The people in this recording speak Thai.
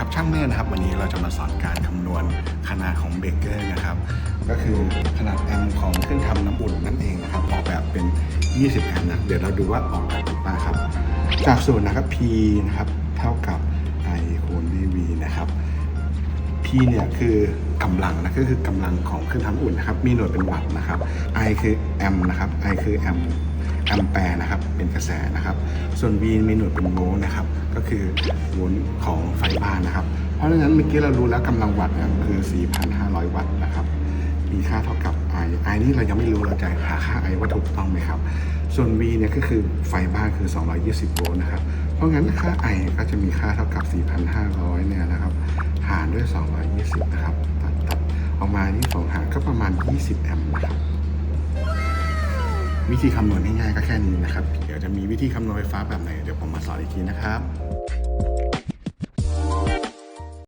ครับช่างแม่นะครับ วันนี้เราจะมาสอนการคำนวณขนาดของเบเกอร์นะครับ ก็คือขนาดแอมของเครื่องทำน้ำอุ่นนั่นเองนะครับ ออกแบบเป็น 20 แอมนะเดี๋ยวเราดูว่าออกแบบเป็นป้าครับ จากสูตรนะครับ P นะครับเท่ากับ I คูณ dV นะครับ P เนี่ยคือกำลังนะก็คือกำลังของเครื่องทำอุ่นนะครับ มีหน่วยเป็นวัตต์นะครับ I คือแอมนะครับ I คือแอมแอมแปร์นะครับเป็นกระแสนะครับ ส่วน V มีหน่วยเป็นโวลต์นะครับ ก็คือโวลต์ของไฟบ้านนะครับ เพราะฉะนั้นเมื่อกี้เรารู้แล้วกำลังวัตต์เนี่ยคือ 4,500 วัตต์นะครับ มีค่าเท่ากับ I I นี่เรายังไม่รู้เราจะหาค่า I ว่าถูกต้องไหมครับ ส่วน V เนี่ยก็คือไฟบ้านคือ 220 โวลต์นะครับ เพราะงั้นค่า I ก็จะมีค่าเท่ากับ 4,500 เนี่ยนะครับ หารด้วย 220 นะครับ ตัดตัดออกมาที่สองหารก็ประมาณ 20 แอมป์นะครับ วิธีคำนวณง่ายๆก็แค่นี้นะครับ เดี๋ยวจะมีวิธีคำนวณไฟฟ้าแบบไหน เดี๋ยวผมมาสอนอีกทีนะครับ